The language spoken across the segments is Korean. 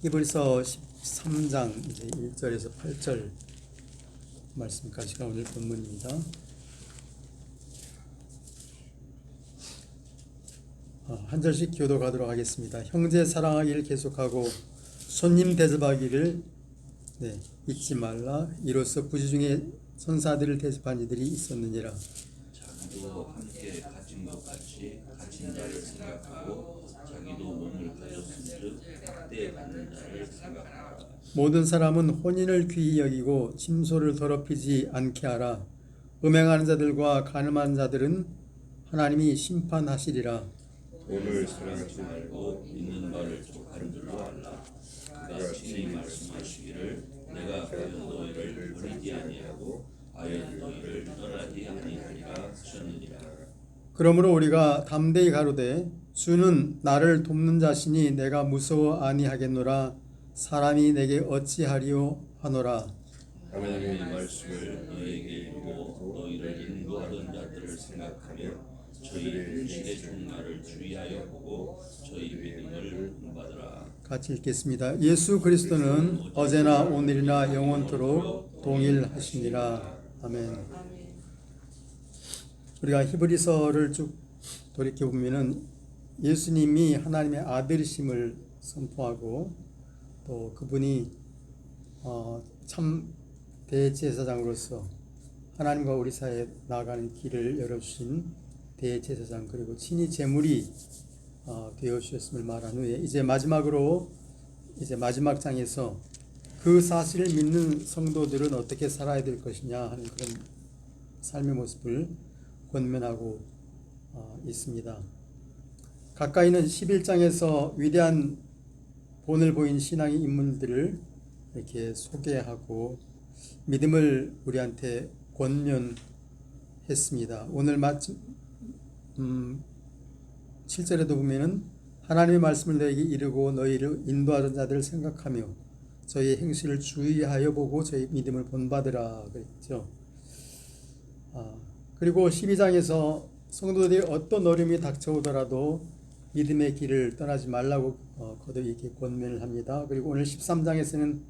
히브리서 13장 이제 1절에서 8절 말씀까지가 오늘 본문입니다. 어, 한 절씩 교도가도록 하겠습니다. 형제 사랑하기를 계속하고 손님 대접하기를 네, 잊지 말라. 이로써 부지 중에 선사들을 대접한 이들이 있었느니라. 자기도 함께 갇힌 것 같이 갇힌 자를 생각하고 자기도 몸을 가졌은즉 그때 받는 자를 생각하라. 모든 사람은 혼인을 귀히 여기고 침소를 더럽히지 않게 하라. 음행하는 자들과 가늠하는 자들은 하나님이 심판하시리라. 돈을 사랑하지 말고 있는 바를 족하는 줄로 알라. 그가 친히 말씀하시기를 내가 과연 너희를 버리지 아니하고 과연 너희를 떠나지 아니하리라 하셨느니라. 그러므로 우리가 담대히 가로되 주는 나를 돕는 자시니 내가 무서워 아니하겠노라. 사람이 내게 어찌하리요 하노라. 하나님의 말씀을 너희에게 이루고 너희를 인도하던 자들을 생각하며 저희 음식의 종말을 주의하여 보고 저희 믿음을 본받으라. 같이 읽겠습니다. 예수 그리스도는 어제나 오늘이나 영원토록 동일하시니라. 아멘. 우리가 히브리서를 쭉 돌이켜 보면은 예수님이 하나님의 아들이심을 선포하고 또 그분이 어, 참 대제사장으로서 하나님과 우리 사이에 나아가는 길을 열어주신 대제사장 그리고 친히 제물이 어, 되어 주셨음을 말한 후에 이제 마지막으로 이제 마지막 장에서 그 사실을 믿는 성도들은 어떻게 살아야 될 것이냐 하는 그런 삶의 모습을 권면하고 어, 있습니다. 가까이는 11장에서 위대한 본을 보인 신앙의 인물들을 이렇게 소개하고 믿음을 우리한테 권면했습니다. 오늘 마침 음, 7절에도 보면은 하나님의 말씀을 너에게 이르고 너희를 인도하던 자들을 생각하며 저희의 행실을 주의하여 보고 저희 믿음을 본받으라 그랬죠. 아, 그리고 12장에서 성도들이 어떤 어려움이 닥쳐오더라도 믿음의 길을 떠나지 말라고 어, 거듭 이렇게 권면을 합니다. 그리고 오늘 13장에서는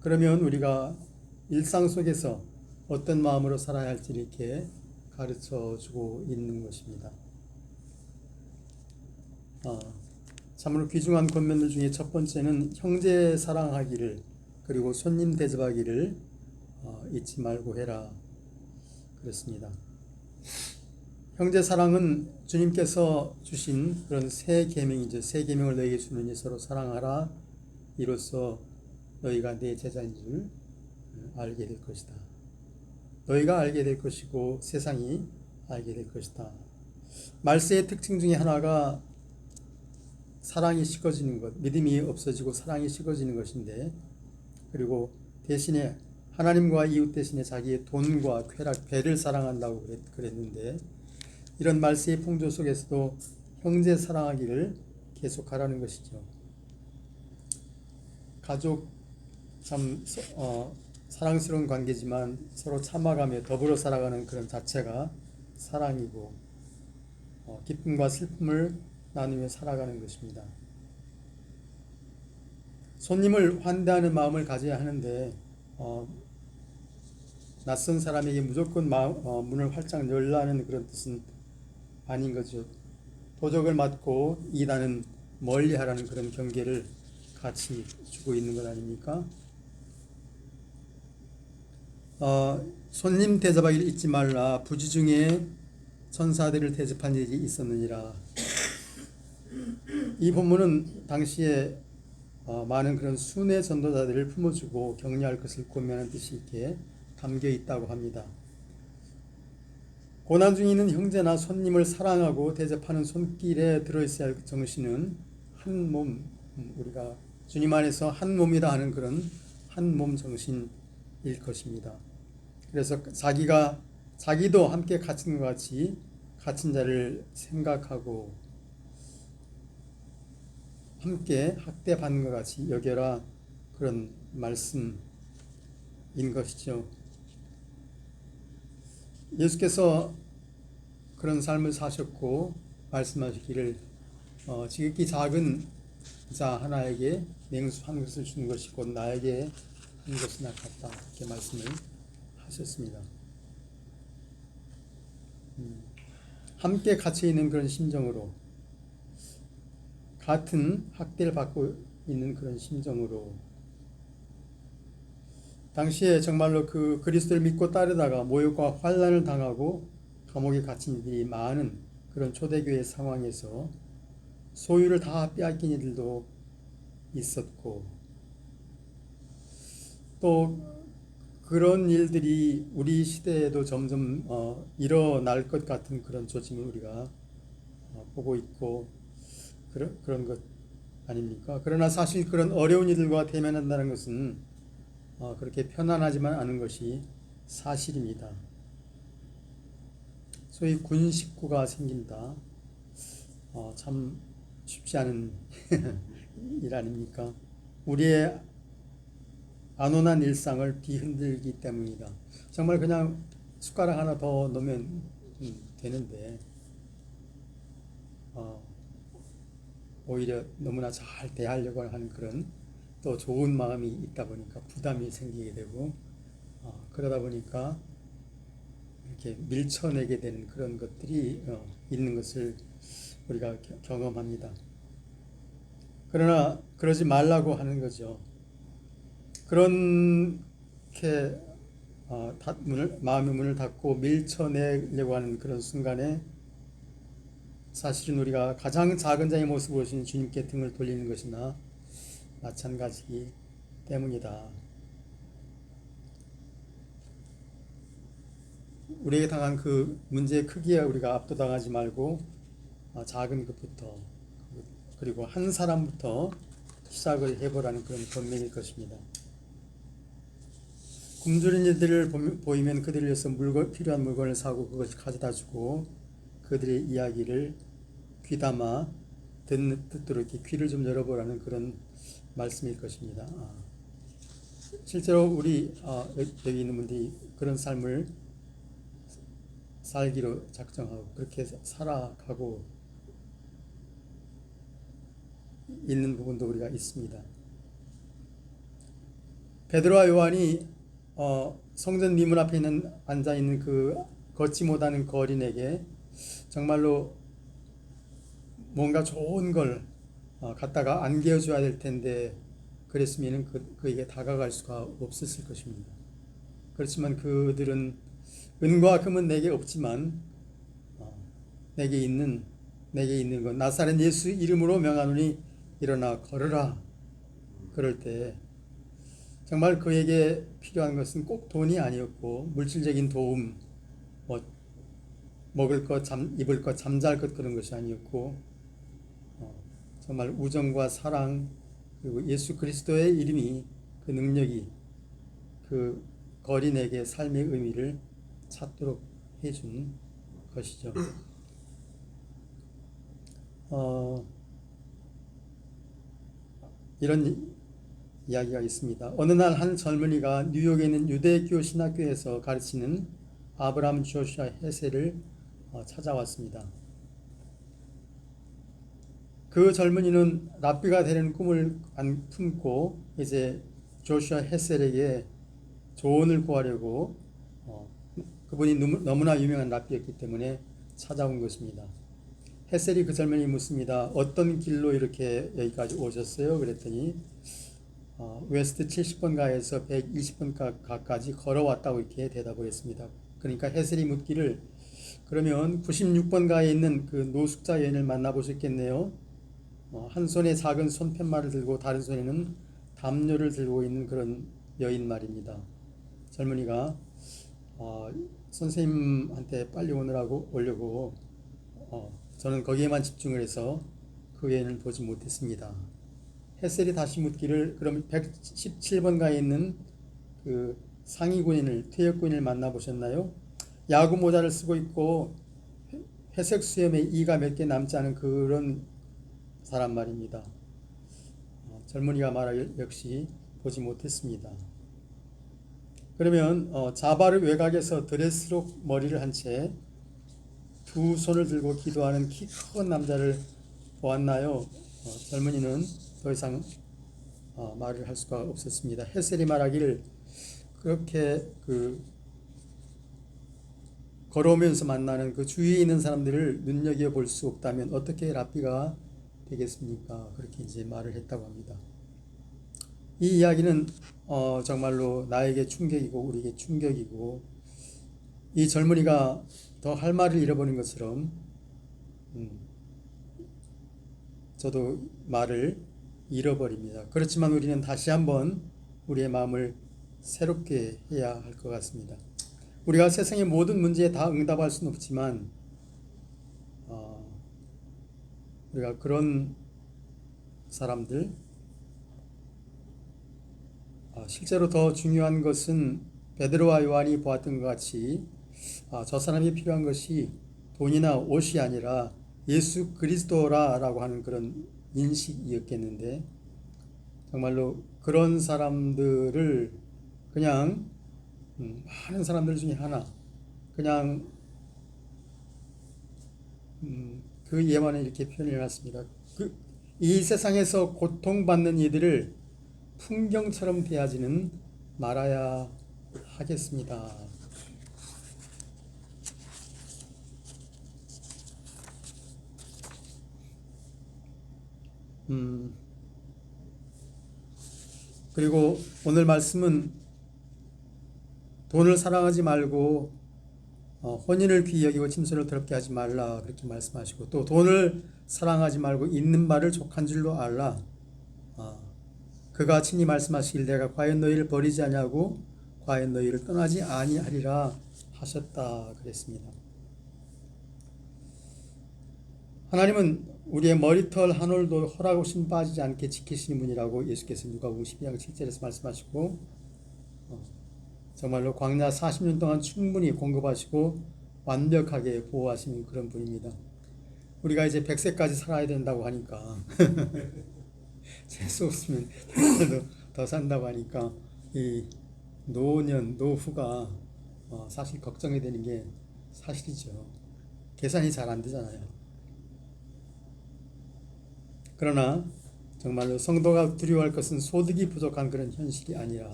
그러면 우리가 일상 속에서 어떤 마음으로 살아야 할지 이렇게 가르쳐 주고 있는 것입니다. 어, 참으로 귀중한 권면들 중에 첫 번째는 형제 사랑하기를 그리고 손님 대접하기를 어, 잊지 말고 해라 그렇습니다. 형제 사랑은 주님께서 주신 그런 새 계명이죠. 새 계명을 너희에게 주느니 서로 사랑하라. 이로써 너희가 내 제자인 줄 알게 될 것이다. 너희가 알게 될 것이고 세상이 알게 될 것이다. 말세의 특징 중에 하나가 사랑이 식어지는 것, 믿음이 없어지고 사랑이 식어지는 것인데, 그리고 대신에 하나님과 이웃 대신에 자기의 돈과 쾌락, 배를 사랑한다고 그랬는데, 이런 말세의 풍조 속에서도 형제 사랑하기를 계속하라는 것이죠. 가족 참 어, 사랑스러운 관계지만 서로 참아가며 더불어 살아가는 그런 자체가 사랑이고 어, 기쁨과 슬픔을 나누며 살아가는 것입니다. 손님을 환대하는 마음을 가져야 하는데 어, 낯선 사람에게 무조건 마음, 어, 문을 활짝 열라는 그런 뜻은 아닌 거죠. 도적을 맞고 이단은 멀리하라는 그런 경계를 같이 주고 있는 것 아닙니까? 어, 손님 대접하기를 잊지 말라. 부지 중에 천사들을 대접한 일이 있었느니라. 이 본문은 당시에 어, 많은 그런 순회 전도자들을 품어주고 격려할 것을 고면한 뜻이 있게 담겨 있다고 합니다. 고난 중에 있는 형제나 손님을 사랑하고 대접하는 손길에 들어있어야 할 정신은 한 몸, 우리가 주님 안에서 한 몸이다 하는 그런 한 몸 정신일 것입니다. 그래서 자기가 자기도 함께 갇힌 것 같이 갇힌 자를 생각하고 함께 학대받는 것 같이 여겨라 그런 말씀인 것이죠. 예수께서 그런 삶을 사셨고 말씀하시기를 어, 지극히 작은 자 하나에게 냉수 한 것을 준 것이 곧 나에게 한 것이나 같다 이렇게 말씀을 하셨습니다. 음, 함께 갇혀 있는 그런 심정으로 같은 학대를 받고 있는 그런 심정으로 당시에 정말로 그 그리스도를 믿고 따르다가 모욕과 환란을 당하고 감옥에 갇힌 이들이 많은 그런 초대교회 상황에서 소유를 다 빼앗긴 이들도 있었고 또 그런 일들이 우리 시대에도 점점 어, 일어날 것 같은 그런 조짐을 우리가 어, 보고 있고 그런 그런 것 아닙니까? 그러나 사실 그런 어려운 일들과 대면한다는 것은 어, 그렇게 편안하지만 않은 것이 사실입니다. 소위 군 식구가 생긴다. 어, 참 쉽지 않은 일 아닙니까? 우리의 안온한 일상을 뒤흔들기 때문이다. 정말 그냥 숟가락 하나 더 넣으면 음, 되는데 어, 오히려 너무나 잘 대하려고 하는 그런 또 좋은 마음이 있다 보니까 부담이 생기게 되고 어, 그러다 보니까 이렇게 밀쳐내게 되는 그런 것들이 어, 있는 것을 우리가 겨- 경험합니다. 그러나 그러지 말라고 하는 거죠. 그렇게 어, 닫- 문을 마음의 문을 닫고 밀쳐내려고 하는 그런 순간에 사실은 우리가 가장 작은 자의 보신 주님께 등을 돌리는 것이나 마찬가지이기 때문이다. 우리에게 당한 그 문제의 크기에 우리가 압도당하지 말고 어, 작은 것부터 그리고 한 사람부터 시작을 해보라는 그런 권면일 것입니다. 굶주린 이들을 보이면 그들을 위해서 물건, 필요한 물건을 사고 그것을 가져다 주고 그들의 이야기를 귀담아 듣는 듣도록 이렇게 귀를 좀 열어보라는 그런 말씀일 것입니다. 아, 실제로 우리 아, 여- 여기 있는 분들이 그런 삶을 살기로 작정하고 그렇게 살아가고 있는 부분도 우리가 있습니다. 베드로와 요한이 어, 성전 미문 앞에 있는 앉아 있는 그 걷지 못하는 거린에게 정말로 뭔가 좋은 걸 어, 갖다가 안겨줘야 될 텐데 그랬으면 그, 그에게 다가갈 수가 없었을 것입니다. 그렇지만 그들은 은과 금은 내게 없지만 어, 내게 있는 내게 있는 것. 나사렛 예수 이름으로 명하노니 일어나 걸으라. 그럴 때 정말 그에게 필요한 것은 꼭 돈이 아니었고 물질적인 도움 뭐 먹을 것, 잠, 입을 것, 잠잘 것 그런 것이 아니었고 어, 정말 우정과 사랑 그리고 예수 그리스도의 이름이 그 능력이 그 거린에게 삶의 의미를 찾도록 해준 것이죠. 어, 이런 이- 이야기가 있습니다. 어느 날 한 젊은이가 뉴욕에 있는 유대교 신학교에서 가르치는 아브라함 조슈아 헤세를 어, 찾아왔습니다. 그 젊은이는 랍비가 되는 꿈을 안 품고 이제 조슈아 헤셀에게 조언을 구하려고 어, 그분이 너무- 너무나 유명한 랍비였기 때문에 찾아온 것입니다. 헤셀이 그 젊은이 묻습니다. 어떤 길로 이렇게 여기까지 오셨어요? 그랬더니 어, 웨스트 70번가에서 120번가까지 걸어왔다고 이렇게 대답을 했습니다. 그러니까 헤셀이 묻기를 그러면 96번가에 있는 그 노숙자 여인을 만나보셨겠네요. 어, 한 손에 작은 손팻말을 들고 다른 손에는 담요를 들고 있는 그런 여인 말입니다. 젊은이가 어, 선생님한테 빨리 오느라고 오려고 어, 저는 거기에만 집중을 해서 그 여인을 보지 못했습니다. 헤셀이 다시 묻기를 그럼 117번가에 있는 그 상위 군인을 퇴역 군인을 만나 보셨나요? 야구 모자를 쓰고 있고 회- 회색 수염에 이가 몇 개 남지 않은 그런 사람 말입니다. 어, 젊은이가 말하길 역시 보지 못했습니다. 그러면 어, 자바르 외곽에서 드레스로 머리를 한 채 두 손을 들고 기도하는 키 큰 남자를 보았나요? 어, 젊은이는 더 이상 어, 말을 할 수가 없었습니다. 헤셀이 말하기를 그렇게 그 걸어오면서 만나는 그 주위에 있는 사람들을 눈여겨 볼 수 없다면 어떻게 랍비가 되겠습니까? 그렇게 이제 말을 했다고 합니다. 이 이야기는 어, 정말로 나에게 충격이고 우리에게 충격이고 이 젊은이가 더 할 말을 잃어버린 것처럼 음, 저도 말을 잃어버립니다. 그렇지만 우리는 다시 한번 우리의 마음을 새롭게 해야 할 것 같습니다. 우리가 세상의 모든 문제에 다 응답할 수는 없지만 어, 우리가 그런 사람들 아, 실제로 더 중요한 것은 베드로와 요한이 보았던 것 같이 아, 저 사람이 필요한 것이 돈이나 옷이 아니라 예수 그리스도라라고 하는 그런 인식이었겠는데 정말로 그런 사람들을 그냥 음, 많은 사람들 중에 하나 그냥 음, 그 예만에 이렇게 표현해 놨습니다. 그, 이 세상에서 고통받는 이들을 풍경처럼 대하지는 말아야 하겠습니다. 음, 그리고 오늘 말씀은 돈을 사랑하지 말고 어, 혼인을 귀히 여기고 침소를 더럽게 하지 말라 그렇게 말씀하시고 또 돈을 사랑하지 말고 있는 말을 족한 줄로 알라. 아, 그가 친히 말씀하시길 내가 과연 너희를 버리지 아니하고 과연 너희를 떠나지 아니하리라 하셨다 그랬습니다. 하나님은 우리의 머리털 한 올도 허락없이 빠지지 않게 지키시는 분이라고 예수께서 누가복음 12장 7절에서 말씀하시고 어, 정말로 광야 40년 동안 충분히 공급하시고 완벽하게 보호하시는 그런 분입니다. 우리가 이제 100세까지 살아야 된다고 하니까 재수 없으면 더, 더 산다고 하니까 이 노년 노후가 어, 사실 걱정이 되는 게 사실이죠. 계산이 잘 안 되잖아요. 그러나 정말로 성도가 두려워할 것은 소득이 부족한 그런 현실이 아니라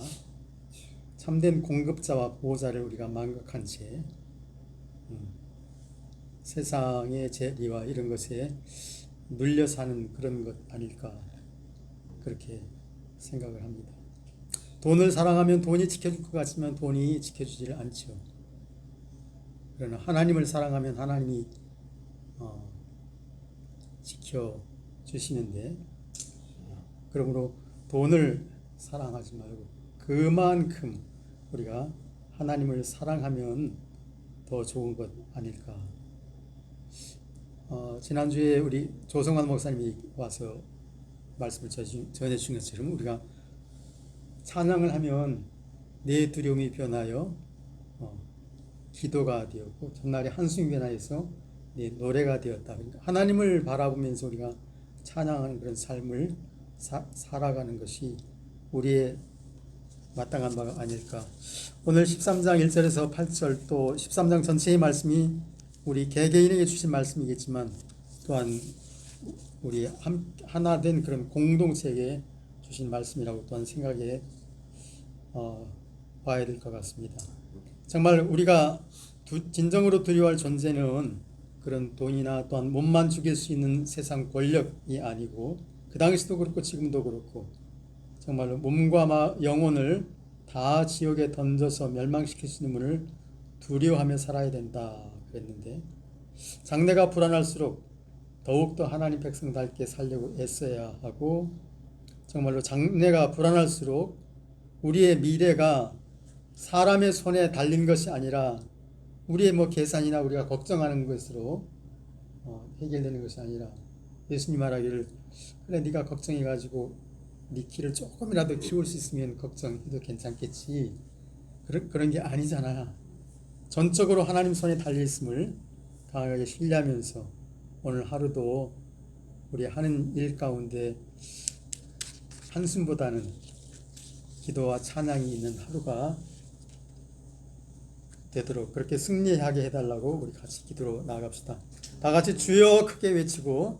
참된 공급자와 보호자를 우리가 망각한 채 음, 세상의 재리와 이런 것에 눌려 사는 그런 것 아닐까 그렇게 생각을 합니다. 돈을 사랑하면 돈이 지켜줄 것 같지만 돈이 지켜주지를 않죠. 그러나 하나님을 사랑하면 하나님이 어, 지켜 주시는데 그러므로 돈을 사랑하지 말고 그만큼 우리가 하나님을 사랑하면 더 좋은 것 아닐까. 어, 지난주에 우리 조성환 목사님이 와서 말씀을 전해 주신 것처럼 우리가 찬양을 하면 내 두려움이 변하여 어, 기도가 되었고 전날에 한숨이 변하여서 내 노래가 되었다. 그러니까 하나님을 바라보면서 우리가 찬양하는 그런 삶을 사, 살아가는 것이 우리의 마땅한 바가 아닐까. 오늘 13장 1절에서 8절 또 13장 전체의 말씀이 우리 개개인에게 주신 말씀이겠지만 또한 우리 하나 된 그런 공동체에게 주신 말씀이라고 또한 생각해 어, 봐야 될 것 같습니다. 정말 우리가 두, 진정으로 두려워할 존재는 그런 돈이나 또한 몸만 죽일 수 있는 세상 권력이 아니고 그 당시도 그렇고 지금도 그렇고 정말로 몸과 영혼을 다 지옥에 던져서 멸망시킬 수 있는 분을 두려워하며 살아야 된다 그랬는데 장래가 불안할수록 더욱더 하나님 백성답게 살려고 애써야 하고 정말로 장래가 불안할수록 우리의 미래가 사람의 손에 달린 것이 아니라 우리의 뭐 계산이나 우리가 걱정하는 것으로 어, 해결되는 것이 아니라 예수님 말하기를 그래 네가 걱정해 가지고 네 키를 조금이라도 키울 수 있으면 걱정해도 괜찮겠지. 그런 그런 게 아니잖아. 전적으로 하나님 손에 달려 있음을 강하게 신뢰하면서 오늘 하루도 우리 하는 일 가운데 한숨보다는 기도와 찬양이 있는 하루가 되도록 그렇게 승리하게 해달라고 우리 같이 기도로 나아갑시다. 다 같이 주여 크게 외치고